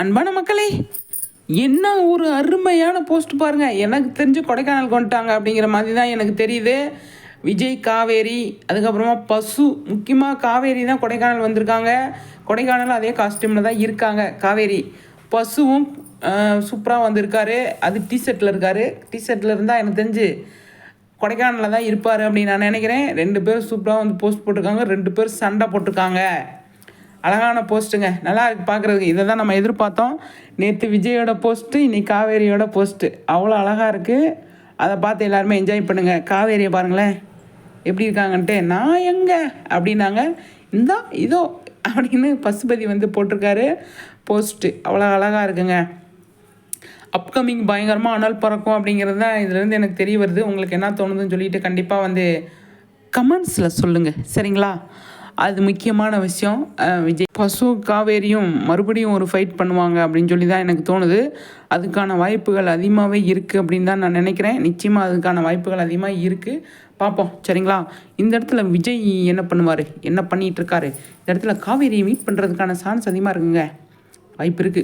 அன்பான மக்களே என்ன ஒரு அருமையான போஸ்ட் பாருங்கள் எனக்கு தெரிஞ்சு கொடைக்கானல் கொண்டுட்டாங்க அப்படிங்கிற மாதிரி தான் எனக்கு தெரியுது. விஜய் காவேரி அதுக்கப்புறமா பசு முக்கியமாக காவேரி தான் கொடைக்கானல் வந்திருக்காங்க. கொடைக்கானல் அதே காஸ்டியூமில் தான் இருக்காங்க. காவேரி பசுவும் சூப்பராக வந்திருக்காரு. அது டிஷர்ட்டில் இருக்கார். டிஷர்ட்டில் இருந்தால் எனக்கு தெரிஞ்சு கொடைக்கானலில் தான் இருப்பார் அப்படின்னு நான் நினைக்கிறேன். ரெண்டு பேரும் சூப்பராக வந்து போஸ்ட் போட்டிருக்காங்க. ரெண்டு பேரும் சண்டை போட்டிருக்காங்க. அழகான போஸ்ட்டுங்க. நல்லா பார்க்குறதுக்கு இதை தான் நம்ம எதிர்பார்த்தோம். நேற்று விஜயோட போஸ்ட்டு இன்றைக்கி காவேரியோட போஸ்ட்டு. அவ்வளோ அழகாக இருக்குது அதை பார்த்து எல்லாருமே என்ஜாய் பண்ணுங்கள் காவேரியை பாருங்களேன். எப்படி இருக்காங்கன்ட்டு நான் எங்கே? அப்படின்னாங்க. இந்தா இதோ அப்படின்னு பசுபதி வந்து போட்டிருக்காரு. போஸ்ட்டு. அவ்வளோ அழகாக இருக்குங்க. அப்கமிங் பயங்கரமாக அனல் பறக்கும் அப்படிங்கிறது தான் இதுலேருந்து எனக்கு தெரிய வருது. உங்களுக்கு என்ன தோணுதுன்னு சொல்லிட்டு கண்டிப்பாக வந்து கமெண்ட்ஸில் சொல்லுங்கள் சரிங்களா? அது முக்கியமான விஷயம். விஜய். பசு காவேரியும் மறுபடியும் ஒரு ஃபைட் பண்ணுவாங்க அப்படின்னு சொல்லி தான் எனக்கு தோணுது. அதுக்கான வாய்ப்புகள் அதிகமாகவே இருக்குது அப்படின்னு தான் நான் நினைக்கிறேன். நிச்சயமாக அதுக்கான வாய்ப்புகள் அதிகமாக இருக்குது பார்ப்போம் சரிங்களா? இந்த இடத்துல விஜய் என்ன பண்ணுவார்? என்ன பண்ணிகிட்ருக்காரு இந்த இடத்துல காவேரியை மீட் பண்ணுறதுக்கான சான்ஸ் அதிகமாக இருக்குங்க. வாய்ப்பு இருக்குது